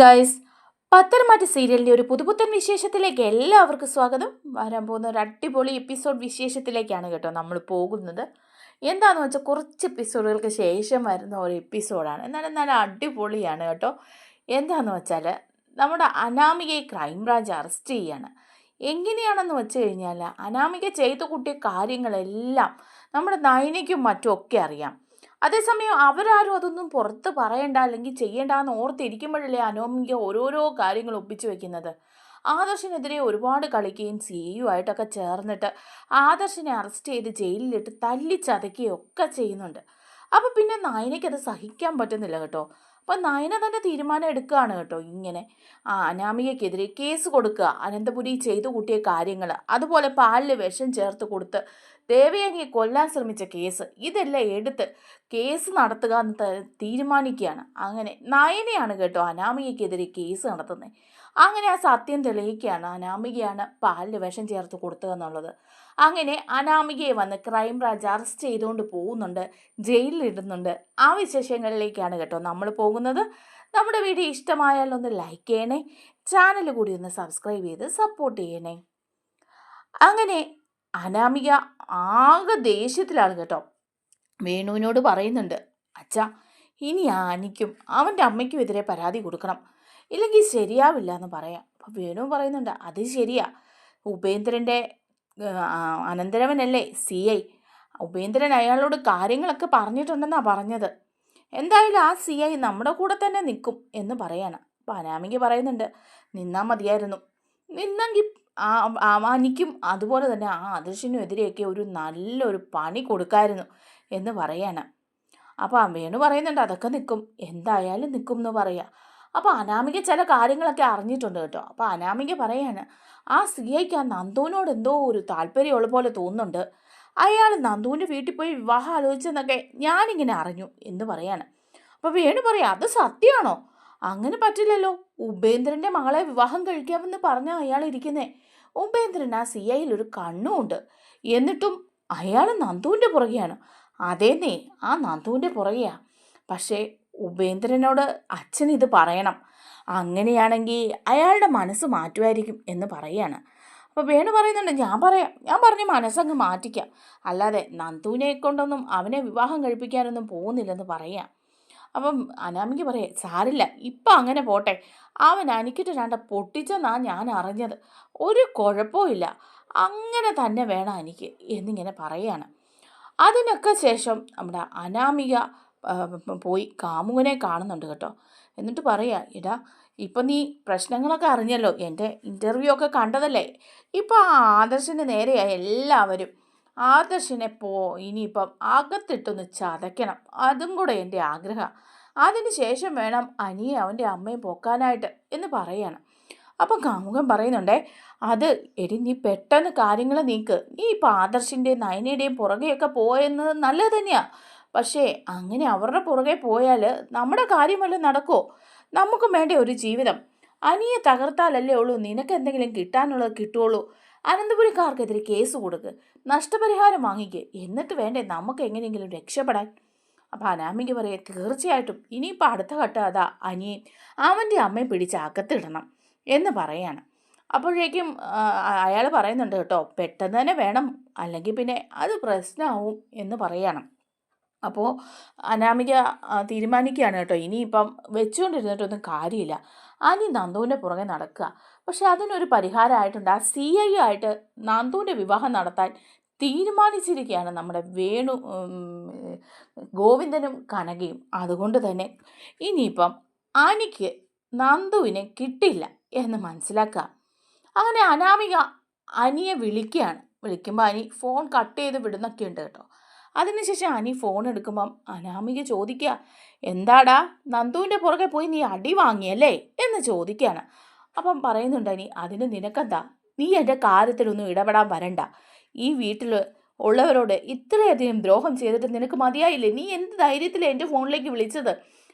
Guys പത്തനംമാറ്റ സീരിയലിന്റെ ഒരു പുതുപുത്തൻ വിശേഷത്തിലേക്ക് എല്ലാവർക്കും സ്വാഗതം. വരാൻ പോകുന്ന ഒരു അടിപൊളി എപ്പിസോഡ് വിശേഷത്തിലേക്കാണ് കേട്ടോ നമ്മൾ പോകുന്നത്. എന്താണെന്ന് വെച്ചാൽ കുറച്ച് എപ്പിസോഡുകൾക്ക് ശേഷം വരുന്ന ഒരു എപ്പിസോഡാണ് എന്നാലും നല്ല അടിപൊളിയാണ് കേട്ടോ. എന്താണെന്ന് വെച്ചാൽ നമ്മുടെ അനാമികയെ ക്രൈംബ്രാഞ്ച് അറസ്റ്റ് ചെയ്യാണ്. എങ്ങനെയാണെന്ന് വെച്ച് കഴിഞ്ഞാൽ അനാമിക ചെയ്തു കൂട്ടിയ കാര്യങ്ങളെല്ലാം നമ്മുടെ നയനയ്ക്കും മറ്റും ഒക്കെ അറിയാം. അതേസമയം അവരാരും അതൊന്നും പുറത്ത് പറയണ്ട അല്ലെങ്കിൽ ചെയ്യേണ്ട എന്ന് ഓർത്തിരിക്കുമ്പോഴല്ലേ അനോമിക ഓരോരോ കാര്യങ്ങൾ ഒപ്പിച്ചു വെക്കുന്നത്. ആദർശിനെതിരെ ഒരുപാട് കളിക്കുകയും സി യു ആയിട്ടൊക്കെ ചേർന്നിട്ട് ആദർശിനെ അറസ്റ്റ് ചെയ്ത് ജയിലിലിട്ട് തല്ലി ഒക്കെ ചെയ്യുന്നുണ്ട്. അപ്പോൾ പിന്നെ നയനയ്ക്ക് അത് സഹിക്കാൻ പറ്റുന്നില്ല കേട്ടോ. അപ്പം നയന തന്നെ തീരുമാനം എടുക്കുകയാണ് കേട്ടോ ഇങ്ങനെ. ആ അനാമികയ്ക്കെതിരെ കേസ് കൊടുക്കുക അനന്തപുരി ചെയ്തു കൂട്ടിയ കാര്യങ്ങൾ അതുപോലെ പാലിൽ വിഷം ചേർത്ത് കൊടുത്ത് ദേവയാനിയെ കൊല്ലാൻ ശ്രമിച്ച കേസ്. ഇതെല്ലാം എടുത്ത് കേസ് നടത്തുക എന്ന് തീരുമാനിക്കുകയാണ്. അങ്ങനെ നയനയാണ് കേട്ടോ അനാമികയ്ക്കെതിരെ കേസ് നടത്തുന്നത് അങ്ങനെ ആ സത്യം തെളിയിക്കുകയാണ്. അനാമികയാണ് പാലിൽ വിഷം ചേർത്ത് കൊടുത്തുക എന്നുള്ളത്. അങ്ങനെ അനാമികയെ വന്ന് ക്രൈംബ്രാഞ്ച് അറസ്റ്റ് ചെയ്തുകൊണ്ട് പോകുന്നുണ്ട്. ജയിലിലിടുന്നുണ്ട് ആ വിശേഷങ്ങളിലേക്കാണ് കേട്ടോ നമ്മൾ പോകുന്നത്. നമ്മുടെ വീഡിയോ ഇഷ്ടമായാൽ ഒന്ന് ലൈക്ക് ചെയ്യണേ. ചാനൽ കൂടി ഒന്ന് സബ്സ്ക്രൈബ് ചെയ്ത് സപ്പോർട്ട് ചെയ്യണേ. അങ്ങനെ അനാമിക ആകെ ദേഷ്യത്തിലാണ് കേട്ടോ. വേണുവിനോട് പറയുന്നുണ്ട് അച്ഛ ഇനി ആനിക്കും അവന്റെ അമ്മയ്ക്കും എതിരെ പരാതി കൊടുക്കണം. ഇല്ലെങ്കിൽ ശരിയാവില്ല എന്ന് പറയാം. അപ്പം വേണു പറയുന്നുണ്ട് അത് ശരിയാ. ഉപേന്ദ്രന്റെ അനന്തരവനല്ലേ സി ഐ? ഉപേന്ദ്രൻ അയാളോട് കാര്യങ്ങളൊക്കെ പറഞ്ഞിട്ടുണ്ടെന്നാണ് പറഞ്ഞത്. എന്തായാലും ആ സി ഐ നമ്മുടെ കൂടെ തന്നെ നിൽക്കും എന്ന് പറയാനാണ് അപ്പം അനാമിക പറയുന്നുണ്ട് നിന്നാൽ മതിയായിരുന്നു. നിന്നെങ്കിൽ അമാനിക്കും അതുപോലെ തന്നെ ആ അദൃശ്യനും എതിരെയൊക്കെ ഒരു നല്ലൊരു പണി കൊടുക്കായിരുന്നു എന്ന് പറയാണ്. അപ്പോൾ ആ വേണു പറയുന്നുണ്ട് അതൊക്കെ നിൽക്കും എന്തായാലും നിൽക്കും എന്ന് പറയുക അപ്പോൾ അനാമിക ചില കാര്യങ്ങളൊക്കെ അറിഞ്ഞിട്ടുണ്ട് കേട്ടോ. അപ്പോൾ അനാമിക പറയാണ് ആ സി ഐക്ക് ആ നന്ദുവിനോട് എന്തോ ഒരു താല്പര്യമുള്ള പോലെ തോന്നുന്നുണ്ട്. അയാൾ നന്ദുവിന്റെ വീട്ടിൽ പോയി വിവാഹം ആലോചിച്ചെന്നൊക്കെ ഞാനിങ്ങനെ അറിഞ്ഞു എന്ന് പറയാണ്. അപ്പോൾ വേണു പറയാം അത് സത്യമാണോ? അങ്ങനെ പറ്റില്ലല്ലോ. ഉപേന്ദ്രന്റെ മകളെ വിവാഹം കഴിക്കാമെന്ന് പറഞ്ഞ അയാൾ ഇരിക്കുന്നേ ഉപേന്ദ്രൻ ആ സി ഐയിൽ ഒരു കണ്ണുമുണ്ട്. എന്നിട്ടും അയാൾ നന്ദുവിന്റെ പുറകെയാണ്. അതേന്നേ ആ നന്ദുവിന്റെ പുറകെയാ. പക്ഷേ ഉപേന്ദ്രനോട് അച്ഛൻ ഇത് പറയണം. അങ്ങനെയാണെങ്കിൽ അയാളുടെ മനസ്സ് മാറ്റുമായിരിക്കും എന്ന് പറയാണ്. അപ്പോൾ വേണു പറയുന്നുണ്ട് ഞാൻ പറയാം. ഞാൻ പറഞ്ഞ് മനസ്സങ്ങ് മാറ്റിക്കാം. അല്ലാതെ നന്ദുവിനെ കൊണ്ടൊന്നും അവനെ വിവാഹം കഴിപ്പിക്കാനൊന്നും പോകുന്നില്ലെന്ന് പറയാം. അപ്പം അനാമിക്ക് പറയേ സാരില്ല ഇപ്പം അങ്ങനെ പോട്ടെ. അവൻ അനിക്കിട്ട് രണ്ട പൊട്ടിച്ചെന്നാ ഞാൻ അറിഞ്ഞത്. ഒരു കുഴപ്പമില്ല അങ്ങനെ തന്നെ വേണം എനിക്ക് എന്നിങ്ങനെ പറയാണ്. അതിനൊക്കെ ശേഷം നമ്മുടെ അനാമിക പോയി കാമുകനെ കാണുന്നുണ്ട് കേട്ടോ. എന്നിട്ട് പറയാ ഇടാ ഇപ്പം നീ പ്രശ്നങ്ങളൊക്കെ അറിഞ്ഞല്ലോ. എന്റെ ഇന്റർവ്യൂ ഒക്കെ കണ്ടതല്ലേ? ഇപ്പം ആ ആദർശിന് നേരെയായി എല്ലാവരും. ആദർശിനെ പോ ഇനിയിപ്പം അകത്തിട്ടൊന്ന് ചതയ്ക്കണം. അതും കൂടെ എന്റെ ആഗ്രഹം. അതിന് ശേഷം വേണം അനിയെ അവന്റെ അമ്മയെ പോക്കാനായിട്ട് എന്ന് പറയാണ്. അപ്പം കാമുകൻ പറയുന്നുണ്ടേ അത് എടി നീ പെട്ടെന്ന് കാര്യങ്ങൾ നീക്ക്. നീ ഇപ്പം ആദർശിന്റെയും നയനയുടെയും പുറകെയൊക്കെ പോയെന്നത് നല്ലത് തന്നെയാണ് പക്ഷേ അങ്ങനെ അവരുടെ പുറകെ പോയാൽ നമ്മുടെ കാര്യമല്ല നടക്കുമോ നമുക്കും വേണ്ട ഒരു ജീവിതം. അനിയെ തകർത്താലല്ലേ ഉള്ളൂ. നിനക്ക് എന്തെങ്കിലും കിട്ടാനുള്ളത് കിട്ടുള്ളൂ അനന്തപുരിക്കാർക്കെതിരെ കേസ് കൊടുക്ക്. നഷ്ടപരിഹാരം വാങ്ങിക്ക്. എന്നിട്ട് വേണ്ടേ നമുക്ക് എങ്ങനെയെങ്കിലും രക്ഷപ്പെടാൻ. അപ്പം അനാമിക പറയുക തീർച്ചയായിട്ടും. ഇനിയിപ്പോൾ അടുത്ത ഘട്ടം അതാ അനിയൻ അവന്റെ അമ്മയെ പിടിച്ച് അകത്തിടണം എന്ന് പറയാണ്. അപ്പോഴേക്കും അയാൾ പറയുന്നുണ്ട് കേട്ടോ പെട്ടെന്ന് തന്നെ വേണം അല്ലെങ്കിൽ പിന്നെ അത് പ്രശ്നമാവും എന്ന് പറയണം. അപ്പോൾ അനാമിക തീരുമാനിക്കുകയാണ് കേട്ടോ ഇനിയിപ്പം വെച്ചുകൊണ്ടിരുന്നിട്ടൊന്നും കാര്യമില്ല. അനി നന്ദുവിന്റെ പുറകെ നടക്കുക. പക്ഷെ അതിനൊരു പരിഹാരമായിട്ടുണ്ട്. ആ സി ഐ ആയിട്ട് നന്ദുവിന്റെ വിവാഹം നടത്താൻ തീരുമാനിച്ചിരിക്കുകയാണ് നമ്മുടെ വേണു ഗോവിന്ദനും കനകയും. അതുകൊണ്ട് തന്നെ ഇനിയിപ്പം ആനിക്ക് നന്ദുവിനെ കിട്ടില്ല എന്ന് മനസ്സിലാക്കുക. അങ്ങനെ അനാമിക അനിയെ വിളിക്കുകയാണ്. വിളിക്കുമ്പോൾ അനി ഫോൺ കട്ട് ചെയ്ത് വിടുന്നൊക്കെ ഉണ്ട് കേട്ടോ. അതിനുശേഷം അനി ഫോൺ എടുക്കുമ്പം അനാമിക ചോദിക്കുക എന്താടാ നന്ദുവിന്റെ പുറകെ പോയി നീ അടി വാങ്ങിയല്ലേ? എന്ന് ചോദിക്കുകയാണ്. അപ്പം പറയുന്നുണ്ട് അനി അതിന് നിനക്കെന്താ? നീ എന്റെ കാര്യത്തിലൊന്നും ഇടപെടാൻ വരണ്ട. ഈ വീട്ടിൽ ഉള്ളവരോട് ഇത്രയധികം ദ്രോഹം ചെയ്തിട്ട് നിനക്ക് മതിയായില്ലേ? നീ എന്ത് ധൈര്യത്തിലാണ് എന്റെ ഫോണിലേക്ക് വിളിച്ചത്?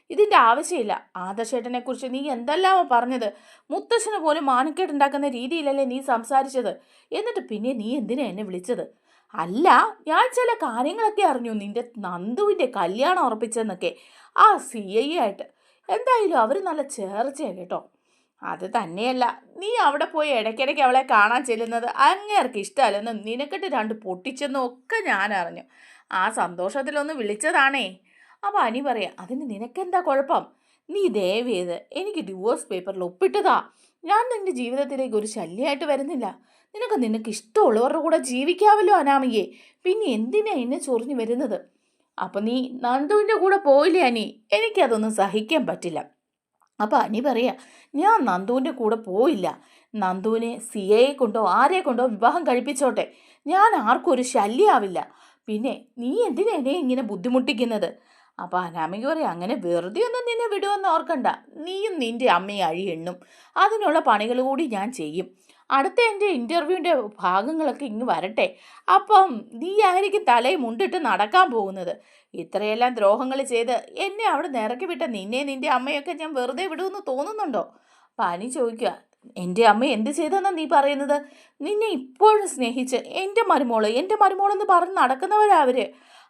ഇതിന്റെ ആവശ്യമില്ല. ആദർശേട്ടനെക്കുറിച്ച് നീ എന്തെല്ലാമോ പറഞ്ഞത്? മുത്തശ്ശന് പോലും മാനക്കേടുണ്ടാക്കുന്ന രീതിയിലല്ലേ നീ സംസാരിച്ചത്? എന്നിട്ട് പിന്നെ നീ എന്തിനാ എന്നെ വിളിച്ചത്? അല്ല ഞാൻ ചില കാര്യങ്ങളൊക്കെ അറിഞ്ഞു. നിന്റെ നന്ദുവിന്റെ കല്യാണം ഉറപ്പിച്ചെന്നൊക്കെ. ആ സി ഐ ആയിട്ട്. എന്തായാലും അവർ നല്ല ചേർച്ചയാണ് കേട്ടോ. അത് തന്നെയല്ല. നീ അവിടെ പോയി ഇടയ്ക്കിടയ്ക്ക് അവളെ കാണാൻ ചെല്ലുന്നത് അങ്ങേർക്ക് ഇഷ്ടമല്ലെന്നും നിനക്കിട്ട് രണ്ട് പൊട്ടിച്ചെന്നും ഒക്കെ ഞാൻ അറിഞ്ഞു. ആ സന്തോഷത്തിലൊന്ന് വിളിച്ചതാണേ. അപ്പോൾ അനി പറയാം അതിന് നിനക്കെന്താ കുഴപ്പം? നീ ദയവ് ചെയ്ത് എനിക്ക് ഡിവോഴ്സ് പേപ്പറിൽ ഒപ്പിട്ടതാ. ഞാൻ നിന്റെ ജീവിതത്തിലേക്ക് ഒരു ശല്യമായിട്ട് വരുന്നില്ല. നിനക്ക് നിനക്ക് ഇഷ്ടമുള്ളവരുടെ കൂടെ ജീവിക്കാമല്ലോ അനാമികയെ. പിന്നെ എന്തിനാ എന്നെ ചൊറിഞ്ഞു വരുന്നത്? അപ്പം നീ നന്ദുവിന്റെ കൂടെ പോയില്ലേ അനി? എനിക്കതൊന്നും സഹിക്കാൻ പറ്റില്ല. അപ്പം അനി പറയാ ഞാൻ നന്ദുവിന്റെ കൂടെ പോയില്ല. നന്ദുവിനെ സി എയെ കൊണ്ടോ ആരെ കൊണ്ടോ വിവാഹം കഴിപ്പിച്ചോട്ടെ. ഞാൻ ആർക്കും ഒരു ശല്യമാവില്ല പിന്നെ നീ എന്തിനാ എന്നെ ഇങ്ങനെ ബുദ്ധിമുട്ടിക്കുന്നത്? അപ്പം അനാമിക പറയാം അങ്ങനെ വെറുതെ ഒന്നും നിന്നെ വിടുമെന്ന് ഓർക്കണ്ട. നീയും നിന്റെ അമ്മയും അഴി എണ്ണും അതിനുള്ള പണികൾ കൂടി ഞാൻ ചെയ്യും. അടുത്ത എന്റെ ഇന്റർവ്യൂവിന്റെ ഭാഗങ്ങളൊക്കെ ഇങ്ങ് വരട്ടെ. അപ്പം നീ ആയിരിക്കും തലയിൽ മുണ്ടിട്ട് നടക്കാൻ പോകുന്നത്. ഇത്രയെല്ലാം ദ്രോഹങ്ങൾ ചെയ്ത് എന്നെ അവിടെ നിറക്കി വിട്ട നിന്നെ നിന്റെ അമ്മയൊക്കെ ഞാൻ വെറുതെ വിടുമെന്ന് തോന്നുന്നുണ്ടോ? പനി ചോദിക്കുക എന്റെ അമ്മ എന്ത് ചെയ്തെന്നാണ് നീ പറയുന്നത്? നിന്നെ ഇപ്പോഴും സ്നേഹിച്ച് എന്റെ മരുമോൾ എന്റെ മരുമോളെന്ന് പറഞ്ഞ് നടക്കുന്നവരാ അവർ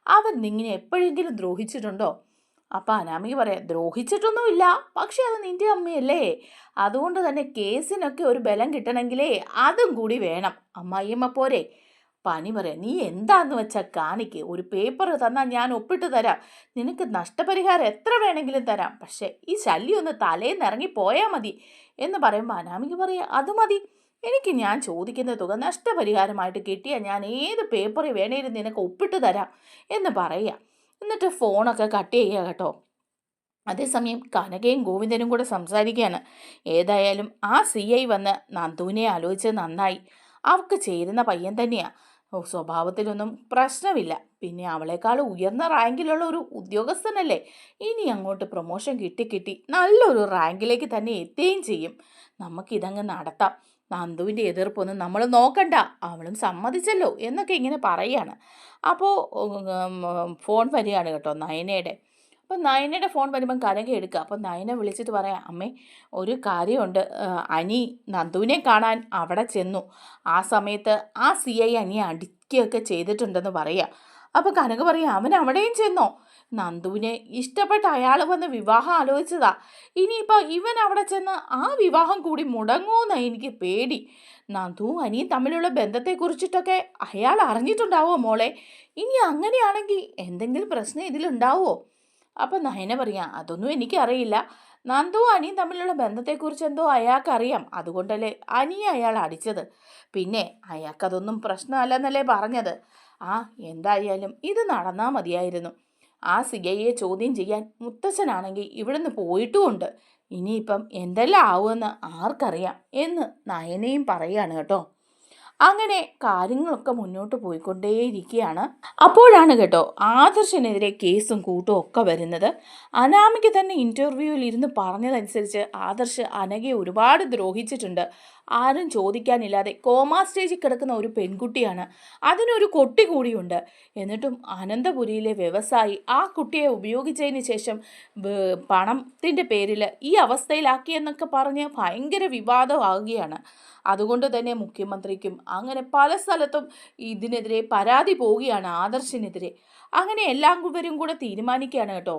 അവർ നിന്നെ എപ്പോഴെങ്കിലും ദ്രോഹിച്ചിട്ടുണ്ടോ? അപ്പം അനാമിക പറയാം ദ്രോഹിച്ചിട്ടൊന്നുമില്ല. പക്ഷെ അത് നിന്റെ അമ്മയല്ലേ. അതുകൊണ്ട് തന്നെ കേസിനൊക്കെ ഒരു ബലം കിട്ടണമെങ്കിലേ അതും കൂടി വേണം. അമ്മായിയമ്മ പോരെ. പനി പറയാം നീ എന്താന്ന് വെച്ചാൽ കാണിക്ക്? ഒരു പേപ്പർ തന്നാൽ ഞാൻ ഒപ്പിട്ട് തരാം. നിനക്ക് നഷ്ടപരിഹാരം എത്ര വേണമെങ്കിലും തരാം. പക്ഷേ ഈ ശല്യം ഒന്ന് തലേന്ന് ഇറങ്ങി പോയാൽ മതി. എന്ന് പറയുമ്പോൾ അനാമിക പറയാം അത് മതി. എനിക്ക് ഞാൻ ചോദിക്കുന്ന തുക നഷ്ടപരിഹാരമായിട്ട് കിട്ടിയാൽ ഞാൻ ഏത് പേപ്പറിൽ വേണേലും നിനക്ക് ഒപ്പിട്ട് തരാം. എന്ന് പറയുക എന്നിട്ട് ഫോണൊക്കെ കട്ട് ചെയ്യുക കേട്ടോ. അതേസമയം കനകയും ഗോവിന്ദനും കൂടെ സംസാരിക്കുകയാണ്. ഏതായാലും ആ സി ഐ വന്ന് നന്ദുവിനെ ആലോചിച്ച് നന്നായി. അവൾക്ക് ചേരുന്ന പയ്യൻ തന്നെയാണ് സ്വഭാവത്തിലൊന്നും പ്രശ്നമില്ല. പിന്നെ അവളെക്കാൾ ഉയർന്ന റാങ്കിലുള്ള ഒരു ഉദ്യോഗസ്ഥനല്ലേ. ഇനി അങ്ങോട്ട് പ്രൊമോഷൻ കിട്ടി കിട്ടി നല്ലൊരു റാങ്കിലേക്ക് തന്നെ എത്തുകയും ചെയ്യും. നമുക്കിതങ്ങ് നടത്താം. നന്ദുവിന്റെ എതിർപ്പൊന്നും നമ്മൾ നോക്കണ്ട. അവളും സമ്മതിച്ചല്ലോ എന്നൊക്കെ ഇങ്ങനെ പറയാണ് അപ്പോൾ ഫോൺ വരികയാണ് കേട്ടോ നയനയുടെ. അപ്പോൾ നയനയുടെ ഫോൺ വരുമ്പം കരകെ എടുക്കുക. അപ്പോൾ നയന വിളിച്ചിട്ട് പറയാം അമ്മേ ഒരു കാര്യമുണ്ട്. അനി നന്ദുവിനെ കാണാൻ അവിടെ ചെന്നു. ആ സമയത്ത് ആ സി ഐ അനിയെ അടിക്കുകയൊക്കെ ചെയ്തിട്ടുണ്ടെന്ന് പറയുക. അപ്പോൾ കനക പറയാം അവൻ അവിടെയും ചെന്നോ? നന്ദുവിനെ ഇഷ്ടപ്പെട്ട അയാൾ വന്ന് വിവാഹം ആലോചിച്ചതാ. ഇനിയിപ്പോൾ ഇവൻ അവിടെ ചെന്ന് ആ വിവാഹം കൂടി മുടങ്ങുമെന്നാ എനിക്ക് പേടി. നന്ദു അനിയും തമ്മിലുള്ള ബന്ധത്തെക്കുറിച്ചിട്ടൊക്കെ അയാൾ അറിഞ്ഞിട്ടുണ്ടാവോ മോളെ? ഇനി അങ്ങനെയാണെങ്കിൽ എന്തെങ്കിലും പ്രശ്നം ഇതിലുണ്ടാവോ? അപ്പം നയന പറയാം അതൊന്നും എനിക്കറിയില്ല. നന്ദുവും അനിയും തമ്മിലുള്ള ബന്ധത്തെക്കുറിച്ച് എന്തോ അയാൾക്കറിയാം. അതുകൊണ്ടല്ലേ അനിയെ അയാൾ അടിച്ചത്. പിന്നെ അയാൾക്കതൊന്നും പ്രശ്നമല്ലെന്നല്ലേ പറഞ്ഞത്. ആ എന്തായാലും ഇത് നടന്നാൽ മതിയായിരുന്നു. ആ സി ഐയെ ചോദ്യം ചെയ്യാൻ മുത്തച്ഛനാണെങ്കിൽ ഇവിടുന്ന് പോയിട്ടുമുണ്ട്. ഇനിയിപ്പം എന്തെല്ലാം ആവുമെന്ന് ആർക്കറിയാം എന്ന് നയനയും പറയുകയാണ് കേട്ടോ. അങ്ങനെ കാര്യങ്ങളൊക്കെ മുന്നോട്ട് പോയിക്കൊണ്ടേയിരിക്കുകയാണ്. അപ്പോഴാണ് കേട്ടോ ആദർശനെതിരെ കേസും കൂട്ടും ഒക്കെ വരുന്നത്. അനാമിക തന്നെ ഇന്റർവ്യൂവിൽ ഇരുന്ന് പറഞ്ഞതനുസരിച്ച് ആദർശ് അനഘയെ ഒരുപാട് ദ്രോഹിച്ചിട്ടുണ്ട്. ആരും ചോദിക്കാനില്ലാതെ കോമാ സ്റ്റേജിൽ കിടക്കുന്ന ഒരു പെൺകുട്ടിയാണ്. അതിനൊരു കൊട്ടി കൂടിയുണ്ട്. എന്നിട്ടും അനന്തപുരിയിലെ വ്യവസായി ആ കുട്ടിയെ ഉപയോഗിച്ചതിന് ശേഷം പണത്തിന്റെ പേരിൽ ഈ അവസ്ഥയിലാക്കിയെന്നൊക്കെ പറഞ്ഞ് ഭയങ്കര വിവാദമാകുകയാണ്. അതുകൊണ്ട് തന്നെ മുഖ്യമന്ത്രിക്കും അങ്ങനെ പല സ്ഥലത്തും ഇതിനെതിരെ പരാതി പോവുകയാണ് ആദർശിനെതിരെ. അങ്ങനെ എല്ലാവരും കൂടെ തീരുമാനിക്കുകയാണ് കേട്ടോ.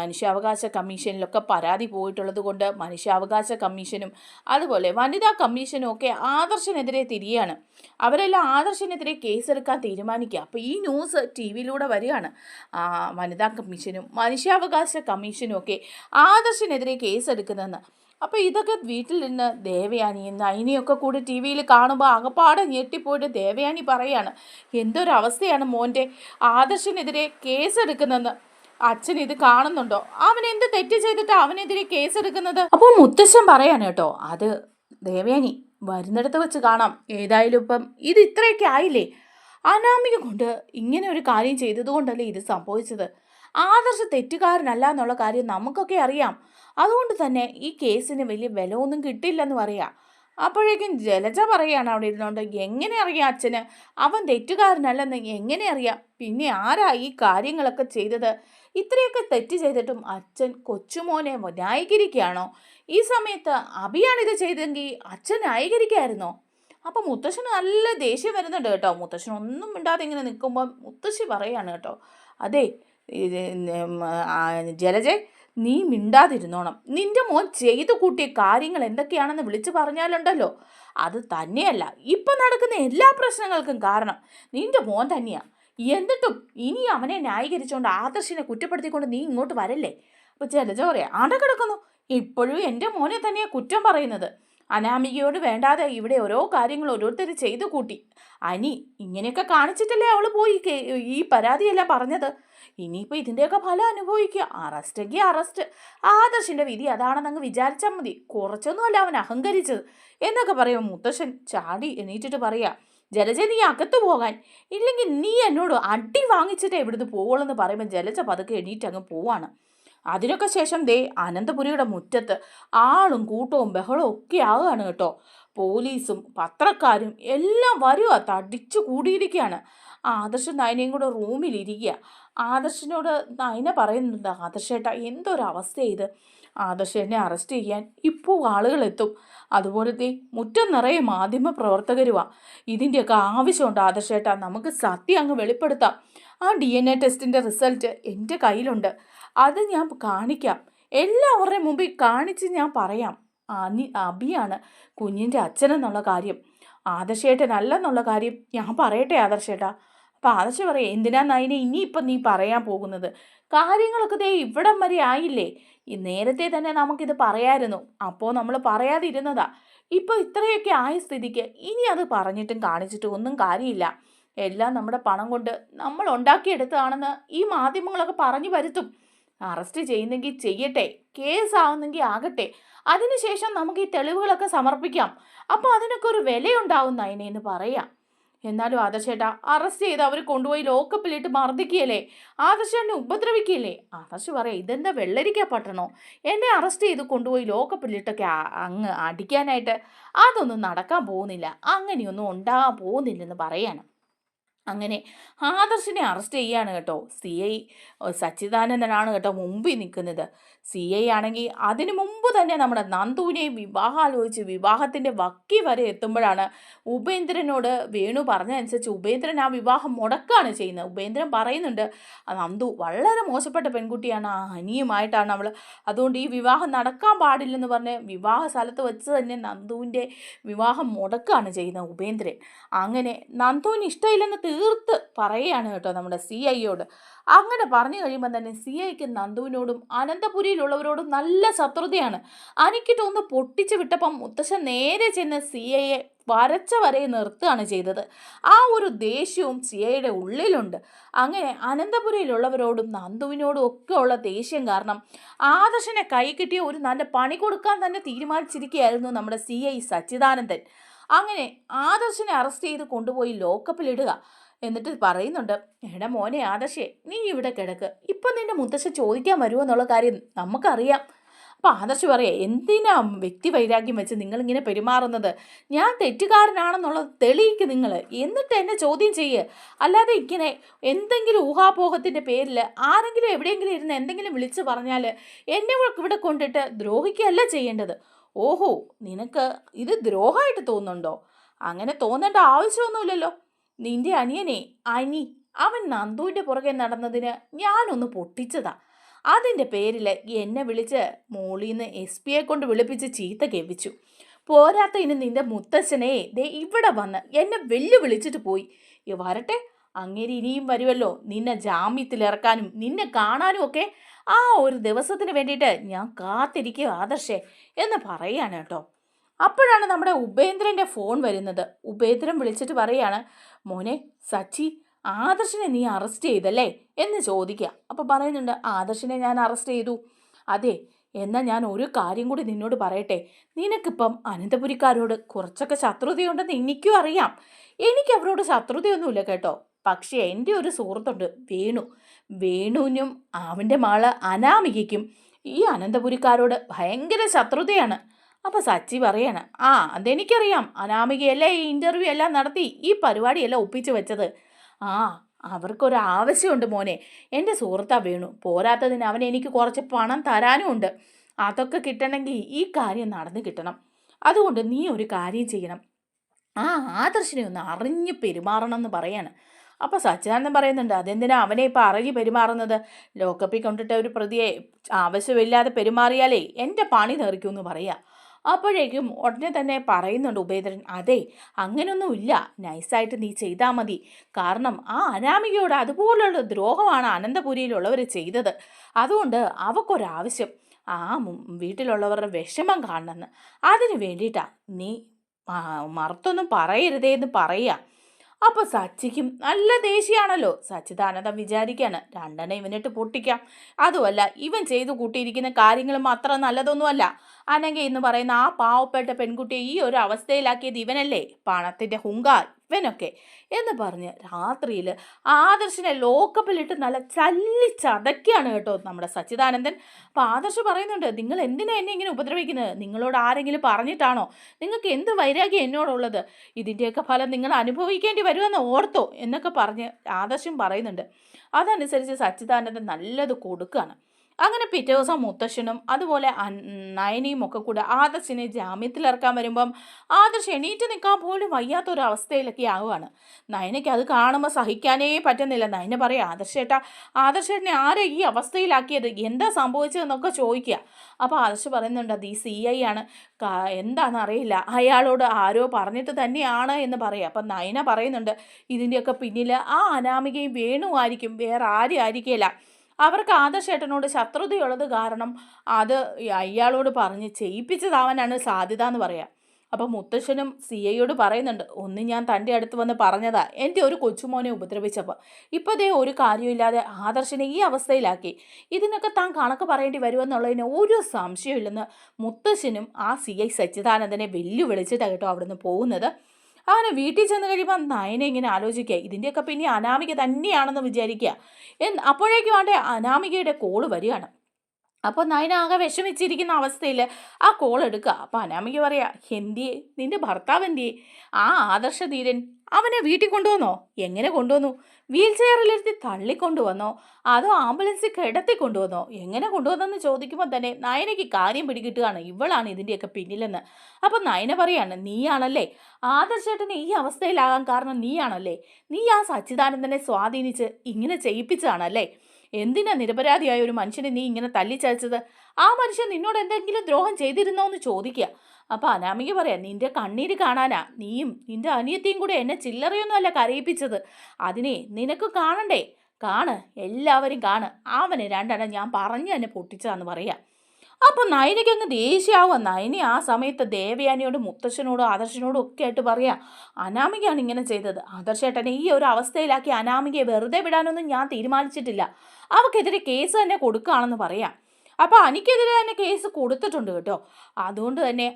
മനുഷ്യാവകാശ കമ്മീഷനിലൊക്കെ പരാതി പോയിട്ടുള്ളത് കൊണ്ട് മനുഷ്യാവകാശ കമ്മീഷനും അതുപോലെ വനിതാ കമ്മീഷനും ഒക്കെ ആദർശനെതിരെ തിരിയാണ്. അവരെല്ലാം ആദർശനെതിരെ കേസെടുക്കാൻ തീരുമാനിക്കുക. അപ്പോൾ ഈ ന്യൂസ് ടി വിയിലൂടെ വരികയാണ്. വനിതാ കമ്മീഷനും മനുഷ്യാവകാശ കമ്മീഷനും ഒക്കെ ആദർശനെതിരെ കേസെടുക്കുന്നതെന്ന്. അപ്പോൾ ഇതൊക്കെ വീട്ടിൽ നിന്ന് ദേവയാനി ദേവയാനിയും നൈനിയൊക്കെ കൂടി ടി വിയിൽ കാണുമ്പോൾ അകപ്പാടെ ഞെട്ടിപ്പോയിട്ട് ദേവയാനി പറയാണ് എന്തൊരവസ്ഥയാണ് മോന്റെ? ആദർശനെതിരെ കേസെടുക്കുന്നതെന്ന് അച്ഛൻ ഇത് കാണുന്നുണ്ടോ? അവൻ എന്ത് തെറ്റ് ചെയ്തിട്ട് അവനെതിരെ കേസെടുക്കുന്നത്? അപ്പോൾ മുത്തശ്ശൻ പറയാണ് കേട്ടോ അത് ദേവയാനി വരുന്നിടത്ത് വെച്ച് കാണാം. ഏതായാലും ഇപ്പം ഇത് ഇത്രയൊക്കെ ആയില്ലേ? അനാമിക കൊണ്ട് ഇങ്ങനെ ഒരു കാര്യം ചെയ്തതുകൊണ്ടല്ലേ ഇത് സംഭവിച്ചത്? ആദർശ തെറ്റുകാരനല്ല എന്നുള്ള കാര്യം നമുക്കൊക്കെ അറിയാം. അതുകൊണ്ട് തന്നെ ഈ കേസിന് വലിയ വില ഒന്നും കിട്ടില്ലെന്ന് പറയാം. അപ്പോഴേക്കും ജലജ പറയാണ് അവിടെ ഇരുന്നുകൊണ്ട് എങ്ങനെ അറിയാം അച്ഛന്? അവൻ തെറ്റുകാരനല്ലെന്ന് എങ്ങനെ അറിയാം? പിന്നെ ആരാ ഈ കാര്യങ്ങളൊക്കെ ചെയ്തത്? ഇത്രയൊക്കെ തെറ്റ് ചെയ്തിട്ടും അച്ഛൻ കൊച്ചുമോനെ ന്യായീകരിക്കുകയാണോ? ഈ സമയത്ത് അഭിയാണിത് ചെയ്തെങ്കിൽ അച്ഛൻ ന്യായീകരിക്കായിരുന്നോ? അപ്പം മുത്തശ്ശൻ നല്ല ദേഷ്യം വരുന്നുണ്ട് കേട്ടോ. മുത്തശ്ശൻ ഒന്നും മിണ്ടാതെ ഇങ്ങനെ നിൽക്കുമ്പോൾ മുത്തശ്ശി പറയാണ് കേട്ടോ. അതെ ജലജെ നീ മിണ്ടാതിരുന്നോണം. നിന്റെ മോൻ ചെയ്തു കൂട്ടിയ കാര്യങ്ങൾ എന്തൊക്കെയാണെന്ന് വിളിച്ചു പറഞ്ഞാലുണ്ടല്ലോ. അത് തന്നെയല്ല. ഇപ്പം നടക്കുന്ന എല്ലാ പ്രശ്നങ്ങൾക്കും കാരണം നിന്റെ മോൻ തന്നെയാ. എന്നിട്ടും ഇനി അവനെ ന്യായീകരിച്ചുകൊണ്ട് ആദർശിനെ കുറ്റപ്പെടുത്തിക്കൊണ്ട് നീ ഇങ്ങോട്ട് വരല്ലേ? അപ്പോൾ ജലജ പറയാം ആട കിടക്കുന്നു. ഇപ്പോഴും എന്റെ മോനെ തന്നെയാ കുറ്റം പറയുന്നത്. അനാമികയോട് വേണ്ടാതെ ഇവിടെ ഓരോ കാര്യങ്ങൾ ഓരോരുത്തർ ചെയ്തു കൂട്ടി. അനി ഇങ്ങനെയൊക്കെ കാണിച്ചിട്ടല്ലേ അവൾ പോയി ഈ പരാതിയെല്ലാം പറഞ്ഞത്? ഇനിയിപ്പോൾ ഇതിന്റെയൊക്കെ ഫലം അനുഭവിക്കുക അറസ്റ്റെങ്കിൽ അറസ്റ്റ് ആദർശിന്റെ വിധി അതാണെന്ന് അങ്ങ് വിചാരിച്ചാൽ മതി. കുറച്ചൊന്നുമല്ല അവൻ അഹങ്കരിച്ചത്. എന്നൊക്കെ പറയുമ്പോൾ മുത്തശ്ശൻ ചാടി എണീറ്റിട്ട് പറയാ ജലജ നീ അകത്ത് പോകാൻ. ഇല്ലെങ്കിൽ നീ എന്നോട് അടി വാങ്ങിച്ചിട്ടേ ഇവിടുന്ന് പോവുള്ളൂ എന്ന് പറയുമ്പോൾ ജലജ പതുക്കെ എണീറ്റ് അങ്ങ് പോവാണ്. അതിനൊക്കെ ശേഷം ദേ അനന്തപുരിയുടെ മുറ്റത്ത് ആളും കൂട്ടവും ബഹളവും ഒക്കെ ആവുകയാണ് കേട്ടോ. പോലീസും പത്രക്കാരും എല്ലാം വരുക തടിച്ചു കൂടിയിരിക്കുകയാണ്. ആദർശ് നയനയും കൂടെ റൂമിലിരിക്കുക ആദർശിനോട് നയന പറയുന്നുണ്ട് ആദർശേട്ടാ എന്തൊരവസ്ഥ ഇത് ആദർശ് എന്നെ അറസ്റ്റ് ചെയ്യാൻ ഇപ്പോൾ ആളുകൾ എത്തും അതുപോലെ തന്നെ മുറ്റം നിറയെ മാധ്യമ പ്രവർത്തകരുവാ. ഇതിന്റെയൊക്കെ ആവശ്യമുണ്ട് ആദർശേട്ടാ. നമുക്ക് സത്യം അങ്ങ് വെളിപ്പെടുത്താം. ആ ഡി എൻ എ ടെസ്റ്റിന്റെ റിസൾട്ട് എന്റെ കയ്യിലുണ്ട്. അത് ഞാൻ കാണിക്കാം. എല്ലാവരുടെയും മുമ്പിൽ കാണിച്ച് ഞാൻ പറയാം. അനി അബിയാണ് കുഞ്ഞിന്റെ അച്ഛനെന്നുള്ള കാര്യം. ആദർശേട്ടനല്ലെന്നുള്ള കാര്യം ഞാൻ പറയട്ടെ ആദർശേട്ടാ. ആദർശ പറയാം എന്തിനാ നൈനെ ഇനിയിപ്പം നീ പറയാൻ പോകുന്നത്? കാര്യങ്ങളൊക്കെ ദേ ഇവിടം വരെ ആയില്ലേ? നേരത്തെ തന്നെ നമുക്കിത് പറയായിരുന്നു. അപ്പോൾ നമ്മൾ പറയാതിരുന്നതാ. ഇപ്പോൾ ഇത്രയൊക്കെ ആയ സ്ഥിതിക്ക് ഇനി അത് പറഞ്ഞിട്ടും കാണിച്ചിട്ടും ഒന്നും കാര്യമില്ല. എല്ലാം നമ്മുടെ പണം കൊണ്ട് നമ്മൾ ഉണ്ടാക്കിയെടുത്തതാണെന്ന് ഈ മാധ്യമങ്ങളൊക്കെ പറഞ്ഞു വരുത്തും. അറസ്റ്റ് ചെയ്യുന്നെങ്കിൽ ചെയ്യട്ടെ കേസ് ആവുന്നെങ്കിൽ ആകട്ടെ അതിനുശേഷം നമുക്ക് ഈ തെളിവുകളൊക്കെ സമർപ്പിക്കാം. അപ്പോൾ അതിനൊക്കെ ഒരു വിലയുണ്ടാവും നയനെന്ന് പറയാം. എന്നാലും ആദർശേട്ടാ അറസ്റ്റ് ചെയ്ത് അവർ കൊണ്ടുപോയി ലോക്കപ്പിലിട്ട് മർദ്ദിക്കുകയല്ലേ? ആദർശേട്ടനെ ഉപദ്രവിക്കുകയല്ലേ? ആദർശ് പറയാം ഇതെന്താ വെള്ളരിക്ക പട്ടണോ? എന്നെ അറസ്റ്റ് ചെയ്ത് കൊണ്ടുപോയി ലോക്കപ്പിലിട്ടൊക്കെ അങ്ങ് അടിക്കാനായിട്ട്. അതൊന്നും നടക്കാൻ പോകുന്നില്ല. അങ്ങനെയൊന്നും ഉണ്ടാകാൻ പോകുന്നില്ലെന്ന് പറയാണ്. അങ്ങനെ ആദർശിനെ അറസ്റ്റ് ചെയ്യാണ് കേട്ടോ. സി ഐ സച്ചിദാനന്ദനാണ് കേട്ടോ മുമ്പിൽ നിൽക്കുന്നത്. സി ഐ ആണെങ്കിൽ അതിനു മുമ്പ് തന്നെ നമ്മുടെ നന്ദുവിനെ വിവാഹം ആലോചിച്ച് വിവാഹത്തിന്റെ വക്കി വരെ എത്തുമ്പോഴാണ് ഉപേന്ദ്രനോട് വേണു പറഞ്ഞതനുസരിച്ച് ഉപേന്ദ്രൻ ആ വിവാഹം മുടക്കാണ് ചെയ്യുന്നത്. ഉപേന്ദ്രൻ പറയുന്നുണ്ട് "ആ നന്ദു വളരെ മോശപ്പെട്ട പെൺകുട്ടിയാണ് ആ അനിയുമായിട്ടാണ് അവൾ അതുകൊണ്ട് ഈ വിവാഹം നടക്കാൻ പാടില്ലെന്ന് പറഞ്ഞ് വിവാഹ സ്ഥലത്ത് വെച്ച് തന്നെ നന്ദുവിന്റെ വിവാഹം മുടക്കാണ് ചെയ്യുന്നത് ഉപേന്ദ്രൻ. അങ്ങനെ നന്ദുവിന് ഇഷ്ടമില്ലെന്ന് തീർത്ത് പറയുകയാണ് കേട്ടോ നമ്മുടെ സി ഐയോട് അങ്ങനെ പറഞ്ഞു കഴിയുമ്പോൾ തന്നെ സി ഐക്ക് നന്ദുവിനോടും അനന്തപുരിയിലുള്ളവരോടും നല്ല ശത്രുതയാണ്. അനിക്കിട്ട് ഒന്ന് പൊട്ടിച്ച് വിട്ടപ്പം മുത്തശ്ശൻ നേരെ ചെന്ന് സി ഐയെ വരച്ച വരയെ നിർത്തുകയാണ് ചെയ്തത്. ആ ഒരു ദേഷ്യവും സി ഐയുടെ ഉള്ളിലുണ്ട്. അങ്ങനെ അനന്തപുരയിലുള്ളവരോടും നന്ദുവിനോടും ഒക്കെ ഉള്ള ദേഷ്യം കാരണം ആദർശനെ കൈ കിട്ടിയ ഒരു നല്ല പണി കൊടുക്കാൻ തന്നെ തീരുമാനിച്ചിരിക്കുകയായിരുന്നു നമ്മുടെ സി ഐ സച്ചിദാനന്ദൻ. അങ്ങനെ ആദർശനെ അറസ്റ്റ് ചെയ്ത് കൊണ്ടുപോയി ലോക്കപ്പിൽ ഇടുക. എന്നിട്ട് പറയുന്നുണ്ട് എടാ മോനെ ആദർശേ നീ ഇവിടെ കിടക്ക്. ഇപ്പം നിന്റെ മുത്തശ്ശ ചോദിക്കാൻ വരുമോ എന്നുള്ള കാര്യം നമുക്കറിയാം. അപ്പം ആദർശ് പറയാം എന്തിനാ വ്യക്തി വൈരാഗ്യം വെച്ച് നിങ്ങളിങ്ങനെ പെരുമാറുന്നത്? ഞാൻ തെറ്റുകാരനാണെന്നുള്ളത് തെളിയിക്ക് നിങ്ങൾ എന്നിട്ട് എന്നെ ചോദ്യം ചെയ്യുക അല്ലാതെ ഇങ്ങനെ എന്തെങ്കിലും ഊഹാപോഹത്തിന്റെ പേരിൽ ആരെങ്കിലും എവിടെയെങ്കിലും ഇരുന്ന് എന്തെങ്കിലും വിളിച്ച് പറഞ്ഞാൽ എന്നെ ഇവിടെ കൊണ്ടിട്ട് ദ്രോഹിക്കുകയല്ല ചെയ്യേണ്ടത്. ഓഹോ നിനക്ക് ഇത് ദ്രോഹമായിട്ട് തോന്നുന്നുണ്ടോ? അങ്ങനെ തോന്നേണ്ട ആവശ്യമൊന്നുമില്ലല്ലോ. നിന്റെ അനിയനെ അനി അവൻ നന്ദുവിന്റെ പുറകെ നടന്നതിന് ഞാനൊന്ന് പൊട്ടിച്ചതാ. അതിന്റെ പേരിൽ എന്നെ വിളിച്ച് മോളിന്ന് എസ് പിയെ കൊണ്ട് വിളിപ്പിച്ച് ചീത്ത കേൾപ്പിച്ചു. ഇനി നിന്റെ മുത്തച്ഛനെ ദേ ഇവിടെ വന്ന് എന്നെ വെല്ലുവിളിച്ചിട്ട് പോയി. വരട്ടെ അങ്ങനെ ഇനിയും വരുമല്ലോ നിന്നെ ജാമ്യത്തിലിറക്കാനും നിന്നെ കാണാനും ഒക്കെ ആ ഒരു ദിവസത്തിന് വേണ്ടിയിട്ട് ഞാൻ കാത്തിരിക്കുക ആദർശേ എന്ന് പറയാണ് കേട്ടോ. അപ്പോഴാണ് നമ്മുടെ ഉപേന്ദ്രന്റെ ഫോൺ വരുന്നത്. ഉപേന്ദ്രൻ വിളിച്ചിട്ട് പറയാണ് മോനെ സച്ചി ആദർശിനെ നീ അറസ്റ്റ് ചെയ്തല്ലേ? എന്ന് ചോദിക്കുക. അപ്പോൾ പറയുന്നുണ്ട് ആദർശിനെ ഞാൻ അറസ്റ്റ് ചെയ്തു. അതെ എന്നാൽ ഞാൻ ഒരു കാര്യം കൂടി നിന്നോട് പറയട്ടെ. നിനക്കിപ്പം അനന്തപുരിക്കാരോട് കുറച്ചൊക്കെ ശത്രുതയുണ്ടെന്ന് എനിക്കും അറിയാം. എനിക്ക് അവരോട് ശത്രുതയൊന്നുമില്ല കേട്ടോ. പക്ഷേ എന്റെ ഒരു സുഹൃത്തുണ്ട് വേണു. വേണുവിനും അവന്റെ മാൾ അനാമികയ്ക്കും ഈ അനന്തപുരിക്കാരോട് ഭയങ്കര ശത്രുതയാണ്. അപ്പോൾ സച്ചി പറയാണ് ആ അതെനിക്കറിയാം. അനാമികയല്ലേ ഈ ഇന്റർവ്യൂ എല്ലാം നടത്തി ഈ പരിപാടിയെല്ലാം ഒപ്പിച്ച് വെച്ചത്. ആ അവർക്കൊരു ആവശ്യമുണ്ട് മോനെ. എന്റെ സുഹൃത്താ വേണു. പോരാത്തതിന് അവൻ എനിക്ക് കുറച്ച് പണം തരാനും ഉണ്ട്. അതൊക്കെ കിട്ടണമെങ്കിൽ ഈ കാര്യം നടന്നു കിട്ടണം. അതുകൊണ്ട് നീ ഒരു കാര്യം ചെയ്യണം. ആ ആദർശിനെ ഒന്ന് അറിഞ്ഞ് പെരുമാറണം എന്ന് പറയാണ്. അപ്പോൾ സച്ചിദാനന്ദൻ പറയുന്നുണ്ട് അതെന്തിനാ അവനെ ഇപ്പോൾ അറകി പെരുമാറുന്നത്? ലോക്കപ്പിൽ കൊണ്ടിട്ട് ഒരു പ്രതിയെ ആവശ്യമില്ലാതെ പെരുമാറിയാലേ എന്റെ പണി തെറിക്കുമെന്ന് പറയാം. അപ്പോഴേക്കും ഉടനെ തന്നെ പറയുന്നുണ്ട് ഉപേന്ദ്രൻ അതെ അങ്ങനെയൊന്നുമില്ല നൈസായിട്ട് നീ ചെയ്താൽ മതി. കാരണം ആ അനാമികയോട് അതുപോലുള്ള ദ്രോഹമാണ് അനന്തപുരിയിലുള്ളവർ ചെയ്തത്. അതുകൊണ്ട് അവക്കൊരാവശ്യം. ആ വീട്ടിലുള്ളവരുടെ വിഷമം കാണണമെന്ന്. അതിന് വേണ്ടിയിട്ടാ നീ മറുത്തൊന്നും പറയരുതേ എന്ന് പറയുക അപ്പോൾ സച്ചിക്കും നല്ല ദേഷ്യമാണല്ലോ സച്ചിദാനന്ദം വിചാരിക്കാണ് രണ്ടെണ്ണം ഇവനിട്ട് പൊട്ടിക്കാം. അതുമല്ല ഇവൻ ചെയ്തു കൂട്ടിയിരിക്കുന്ന കാര്യങ്ങളും അത്ര നല്ലതൊന്നുമല്ല. അനങ്ക എന്ന് പറയുന്ന ആ പാവപ്പെട്ട പെൺകുട്ടിയെ ഈ ഒരു അവസ്ഥയിലാക്കിയത് ഇവനല്ലേ? പണത്തിന്റെ ഹുങ്കാർ. ഇവനൊക്കെ എന്ന് പറഞ്ഞ് രാത്രിയിൽ ആദർശിനെ ലോക്കപ്പിലിട്ട് നല്ല ചല്ലി ചതയ്ക്കാണ് കേട്ടോ നമ്മുടെ സച്ചിദാനന്ദൻ. അപ്പോൾ ആദർശ് പറയുന്നുണ്ട് നിങ്ങൾ എന്തിനാ എന്നെ ഇങ്ങനെ ഉപദ്രവിക്കുന്നത്? നിങ്ങളോട് ആരെങ്കിലും പറഞ്ഞിട്ടാണോ? നിങ്ങൾക്ക് എന്ത് വൈരാഗ്യം എന്നോടുള്ളത്? ഇതിന്റെയൊക്കെ ഫലം നിങ്ങൾ അനുഭവിക്കേണ്ടി വരുമെന്ന് ഓർത്തോ? എന്നൊക്കെ പറഞ്ഞ് ആദർശം പറയുന്നുണ്ട്. അതനുസരിച്ച് സച്ചിദാനന്ദൻ നല്ലത് കൊടുക്കുകയാണ് അങ്ങനെ പിറ്റേ ദിവസം മുത്തശ്ശനും അതുപോലെ നയനിയും ഒക്കെ കൂടെ ആദർശിനെ ജാമ്യത്തിലിറക്കാൻ വരുമ്പം ആദർശ് എണീറ്റ് നിൽക്കാൻ പോലും വയ്യാത്തൊരവസ്ഥയിലൊക്കെ ആവുകയാണ് നയനയ്ക്ക് അത് കാണുമ്പോൾ സഹിക്കാനേ പറ്റുന്നില്ല. നയന പറയാം ആദർശേട്ടാ ആദർശേട്ടനെ ആരെ ഈ അവസ്ഥയിലാക്കിയത്? എന്താ സംഭവിച്ചതെന്നൊക്കെ ചോദിക്കുക. അപ്പോൾ ആദർശ് പറയുന്നുണ്ട് അത് ഈ സി ഐ ആണ്. എന്താണെന്ന് അറിയില്ല അയാളോട് ആരോ പറഞ്ഞിട്ട് തന്നെയാണ് എന്ന് പറയാം. അപ്പം നയന പറയുന്നുണ്ട് ഇതിന്റെയൊക്കെ പിന്നിൽ ആ അനാമികയും വേണുവായിരിക്കും. വേറെ ആരും ആയിരിക്കില്ല അവർക്ക് ആദർശേട്ടനോട് ശത്രുതയുള്ളത് കാരണം അത് അയാളോട് പറഞ്ഞ് ചെയ്യിപ്പിച്ചതാവാനാണ് സാധ്യത എന്ന് പറയാം. അപ്പം മുത്തശ്ശനും സി ഐയോട് പറയുന്നുണ്ട് ഒന്ന് ഞാൻ തന്റെ അടുത്ത് വന്ന് പറഞ്ഞതാ എന്റെ ഒരു കൊച്ചുമോനെ ഉപദ്രവിച്ചപ്പോൾ. ഇപ്പോൾ ദേ ഒരു കാര്യമില്ലാതെ ആദർശനെ ഈ അവസ്ഥയിലാക്കി. ഇതിനൊക്കെ താൻ കണക്ക് പറയേണ്ടി വരുമെന്നുള്ളതിന് ഒരു സംശയമില്ലെന്ന് മുത്തശ്ശനും ആ സി ഐ സച്ചിദാനന്ദനെ വെല്ലുവിളിച്ചിട്ടാണ് കേട്ടോ അവിടുന്ന് പോകുന്നത്. അവനെ വീട്ടിൽ ചെന്ന് കഴിയുമ്പോൾ നയനെ ഇങ്ങനെ ആലോചിക്കുക. ഇതിന്റെയൊക്കെ പിന്നെ അനാമിക തന്നെയാണെന്ന് വിചാരിക്കുക. അപ്പോഴേക്കും ആണ്ടെ അനാമികയുടെ കോൾ വരികയാണ്. അപ്പോൾ നയന ആകെ വിഷമിച്ചിരിക്കുന്ന അവസ്ഥയിൽ ആ കോൾ എടുക്കുക. അപ്പോൾ അനാമിക പറയാ എന്തിയെ? നിന്റെ ഭർത്താവ് എന്തിയെ? ആ ആദർശധീരൻ അവനെ വീട്ടിൽ കൊണ്ടുവന്നോ? എങ്ങനെ കൊണ്ടുവന്നു? വീൽ ചെയറിലിരുത്തി തള്ളിക്കൊണ്ടുവന്നോ? അതോ ആംബുലൻസിൽ കിടത്തി കൊണ്ടുവന്നോ? എങ്ങനെ കൊണ്ടുവന്നെന്ന് ചോദിക്കുമ്പോൾ തന്നെ നയനയ്ക്ക് കാര്യം പിടികിട്ടുകയാണ്. ഇവളാണ് ഇതിന്റെയൊക്കെ പിന്നിലെന്ന്. അപ്പം നയന പറയാണ് നീയാണല്ലേ? ആദർശേട്ടനെ ഈ അവസ്ഥയിലാകാൻ കാരണം നീയാണല്ലേ? നീ ആ സച്ചിദാനന്ദനെ സ്വാധീനിച്ച് ഇങ്ങനെ ചെയ്യിപ്പിച്ചതാണല്ലേ? എന്തിനാ നിരപരാധിയായ ഒരു മനുഷ്യനെ നീ ഇങ്ങനെ തല്ലിച്ചതച്ചത് ആ മനുഷ്യൻ നിന്നോട് എന്തെങ്കിലും ദ്രോഹം ചെയ്തിരുന്നോ എന്ന് ചോദിക്കുക. അപ്പോൾ അനാമിക പറയാം നിന്റെ കണ്ണീര് കാണാനാ. നീയും നിന്റെ അനിയത്തിയും കൂടെ എന്നെ ചില്ലറയൊന്നും അല്ല കരയിപ്പിച്ചത്. അതിനെ നിനക്ക് കാണണ്ടേ? കാണ്. എല്ലാവരും കാണ്. അവനെ രണ്ടെണ്ണം ഞാൻ പറഞ്ഞു തന്നെ പൊട്ടിച്ചതാന്ന് പറയാം. അപ്പോൾ നയനയ്ക്ക് അങ്ങ് ദേഷ്യമാവുക. നയനി ആ സമയത്ത് ദേവയാനിയോടും മുത്തശ്ശനോടും ആദർശനോടും ഒക്കെ ആയിട്ട് പറയാം അനാമികയാണ് ഇങ്ങനെ ചെയ്തത്. ആദർശേട്ടനെ ഈ ഒരു അവസ്ഥയിലാക്കി അനാമികയെ വെറുതെ വിടാനൊന്നും ഞാൻ തീരുമാനിച്ചിട്ടില്ല. അവക്കെതിരെ കേസ് തന്നെ കൊടുക്കുകയാണെന്ന് പറയാം. അപ്പോൾ എനിക്കെതിരെ തന്നെ കേസ് കൊടുത്തിട്ടുണ്ട് കേട്ടോ. അതുകൊണ്ട് തന്നെ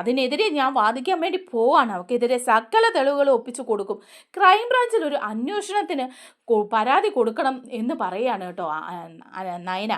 അതിനെതിരെ ഞാൻ വാദിക്കാൻ വേണ്ടി പോവാണ്. അവക്കെതിരെ സകല തെളിവുകളും ഒപ്പിച്ചു കൊടുക്കും. ക്രൈം ബ്രാഞ്ചിൽ ഒരു അന്വേഷണത്തിന് പരാതി കൊടുക്കണം എന്ന് പറയാണ് കേട്ടോ നയന.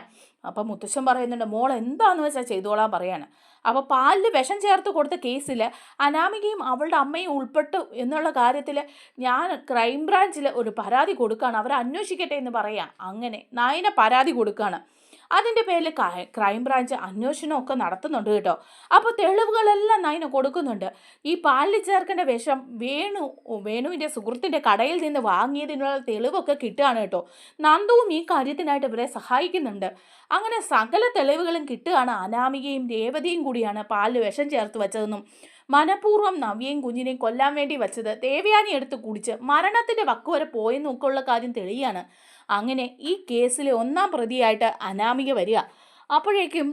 അപ്പം മുത്തശ്ശൻ പറയുന്നുണ്ട് മോൾ എന്താണെന്ന് വെച്ചാൽ ചെയ്തോളാൻ പറയാണ്? അപ്പോൾ പാലിൽ വിഷം ചേർത്ത് കൊടുത്ത കേസിൽ അനാമികയും അവളുടെ അമ്മയും ഉൾപ്പെട്ടു എന്നുള്ള കാര്യത്തിൽ ഞാൻ ക്രൈം ബ്രാഞ്ചിൽ ഒരു പരാതി കൊടുക്കുകയാണ് അവർ അന്വേഷിക്കട്ടെ എന്ന് പറയാം. അങ്ങനെ നായിനെ പരാതി കൊടുക്കുകയാണ് അതിന്റെ പേരിൽ ക്രൈംബ്രാഞ്ച് ക്രൈം ബ്രാഞ്ച് അന്വേഷണമൊക്കെ നടത്തുന്നുണ്ട് കേട്ടോ. അപ്പോൾ തെളിവുകളെല്ലാം നൈന കൊടുക്കുന്നുണ്ട്. ഈ പാലിൽ ചേർക്കേണ്ട വിഷം വേണു വേണുവിന്റെ സുഹൃത്തിന്റെ കടയിൽ നിന്ന് വാങ്ങിയതിനുള്ള തെളിവൊക്കെ കിട്ടുകയാണ് കേട്ടോ. നന്ദുവും ഈ കാര്യത്തിനായിട്ട് ഇവരെ സഹായിക്കുന്നുണ്ട്. അങ്ങനെ സകല തെളിവുകളും കിട്ടുകയാണ്. അനാമികയും രേവതിയും കൂടിയാണ് പാലിൽ വിഷം ചേർത്ത് വെച്ചതെന്നും മനഃപൂർവം നവ്യയും കുഞ്ഞിനെയും കൊല്ലാൻ വേണ്ടി വെച്ചത് ദേവയാനി എടുത്ത് കുടിച്ച് മരണത്തിന്റെ വക്കുവരെ പോയെന്നൊക്കെയുള്ള കാര്യം തെളിയാണ് അങ്ങനെ ഈ കേസിലെ ഒന്നാം പ്രതിയായിട്ട് അനാമിക വരിക. അപ്പോഴേക്കും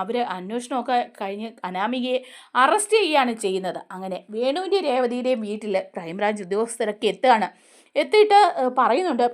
അവർ അന്വേഷണമൊക്കെ കഴിഞ്ഞ് അനാമികയെ അറസ്റ്റ് ചെയ്യുകയാണ് ചെയ്യുന്നത്. അങ്ങനെ വേണുവിന്റെ രേവതിയുടെയും വീട്ടിൽ ക്രൈംബ്രാഞ്ച് ഉദ്യോഗസ്ഥരൊക്കെ എത്തുകയാണ്. എത്തിയിട്ട് പറയുന്നുണ്ട്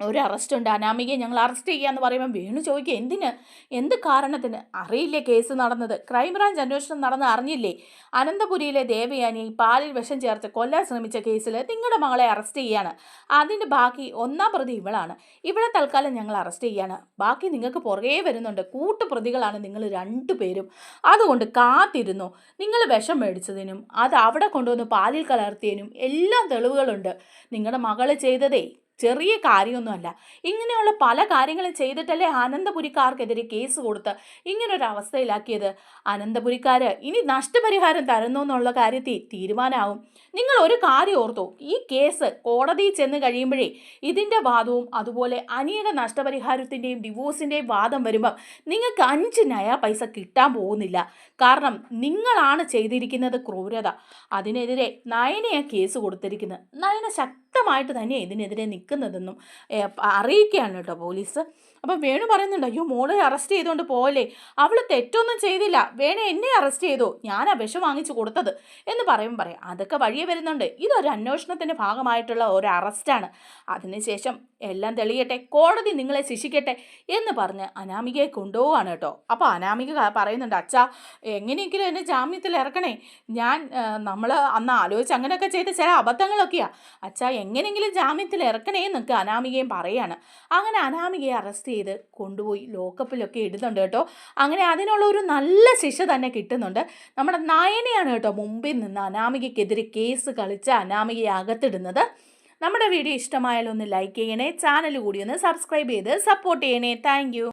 ഒരു അറസ്റ്റ് ഉണ്ട്. അനാമികയെ ഞങ്ങൾ അറസ്റ്റ് ചെയ്യാന്ന് പറയുമ്പോൾ വേണു ചോദിക്കുക എന്തിന്? എന്ത് കാരണത്തിന്? അറിയില്ലേ കേസ് നടന്നത്? ക്രൈംബ്രാഞ്ച് അന്വേഷണം നടന്ന് അറിഞ്ഞില്ലേ? അനന്തപുരിയിലെ ദേവയാനി പാലിൽ വിഷം ചേർത്ത് കൊല്ലാൻ ശ്രമിച്ച കേസിൽ നിങ്ങളുടെ മകളെ അറസ്റ്റ് ചെയ്യാണ് അതിന്റെ ബാക്കി ഒന്നാം പ്രതി ഇവളാണ്. ഇവിടെ തൽക്കാലം ഞങ്ങൾ അറസ്റ്റ് ചെയ്യാണ് ബാക്കി നിങ്ങൾക്ക് പുറകെ വരുന്നുണ്ട്. കൂട്ടുപ്രതികളാണ് നിങ്ങൾ രണ്ടുപേരും അതുകൊണ്ട് കാത്തിരുന്നു. നിങ്ങൾ വിഷം മേടിച്ചതിനും അത് അവിടെ കൊണ്ടുവന്ന് പാലിൽ കലർത്തിയതിനും എല്ലാം തെളിവുകളുണ്ട്. നിങ്ങളുടെ മകൾ ചെയ്തതേ ചെറിയ കാര്യമൊന്നുമല്ല. ഇങ്ങനെയുള്ള പല കാര്യങ്ങളും ചെയ്തിട്ടല്ലേ അനന്തപുരിക്കാർക്കെതിരെ കേസ് കൊടുത്ത് ഇങ്ങനൊരു അവസ്ഥയിലാക്കിയത് അനന്തപുരിക്കാർ ഇനി നഷ്ടപരിഹാരം തരുന്നു എന്നുള്ള കാര്യത്തിൽ തീരുമാനമാവും നിങ്ങൾ ഒരു കാര്യം ഓർത്തു ഈ കേസ് കോടതിയിൽ ചെന്ന് കഴിയുമ്പോഴേ ഇതിന്റെ വാദവും അതുപോലെ അനിയുടെ നഷ്ടപരിഹാരത്തിന്റെയും ഡിവോഴ്സിന്റെയും വാദം വരുമ്പം നിങ്ങൾക്ക് അഞ്ച് നയ പൈസ കിട്ടാൻ പോകുന്നില്ല. കാരണം നിങ്ങളാണ് ചെയ്തിരിക്കുന്നത് ക്രൂരത. അതിനെതിരെ നയനയാണ് കേസ് കൊടുത്തിരിക്കുന്നത്. നയന ശക്തമായിട്ട് തന്നെ ഇതിനെതിരെ നിൽക്കുന്നതെന്നും അറിയിക്കുകയാണ് കേട്ടോ പോലീസ്. അപ്പം വേണു പറയുന്നുണ്ട് അയ്യോ മോളെ അറസ്റ്റ് ചെയ്തുകൊണ്ട് പോകല്ലേ അവൾ തെറ്റൊന്നും ചെയ്തില്ല. വേണ എന്നെ അറസ്റ്റ് ചെയ്തു? ഞാനാ വിഷം വാങ്ങിച്ചു കൊടുത്തത്. എന്ന് പറയും പറയാം അതൊക്കെ വഴിയെ വരുന്നുണ്ട്. ഇതൊരു അന്വേഷണത്തിന്റെ ഭാഗമായിട്ടുള്ള ഒരു അറസ്റ്റാണ് അതിനുശേഷം എല്ലാം തെളിയട്ടെ കോടതി നിങ്ങളെ ശിക്ഷിക്കട്ടെ എന്ന് പറഞ്ഞ് അനാമികയെ കൊണ്ടുപോവാണ് കേട്ടോ. അപ്പോൾ അനാമിക പറയുന്നുണ്ട് അച്ഛാ എങ്ങനെയെങ്കിലും എന്നെ ജാമ്യത്തിൽ ഇറക്കണേ. ഞാൻ നമ്മൾ അന്ന് ആലോചിച്ച് അങ്ങനെയൊക്കെ ചെയ്ത ചില അബദ്ധങ്ങളൊക്കെയാണ് അച്ഛാ എങ്ങനെയെങ്കിലും ജാമ്യത്തിൽ ഇറക്കണേ എന്നൊക്കെ അനാമികയും പറയാണ്. അങ്ങനെ അനാമികയെ അറസ്റ്റ് ചെയ്ത് കൊണ്ടുപോയി ലോക്കപ്പിലൊക്കെ ഇടുന്നുണ്ട് കേട്ടോ. അങ്ങനെ അതിനുള്ള ഒരു നല്ല ശിക്ഷ തന്നെ കിട്ടുന്നുണ്ട്. നമ്മുടെ നയനയാണ് കേട്ടോ മുമ്പിൽ നിന്ന് അനാമികയ്ക്കെതിരെ കേസ് കളിച്ച് അനാമികയെ അകത്തിടുന്നത്. നമ്മുടെ വീഡിയോ ഇഷ്ടമായാലൊന്ന് ലൈക്ക് ചെയ്യണേ ചാനൽ കൂടി ഒന്ന് സബ്സ്ക്രൈബ് ചെയ്ത് സപ്പോർട്ട് ചെയ്യണേ. താങ്ക്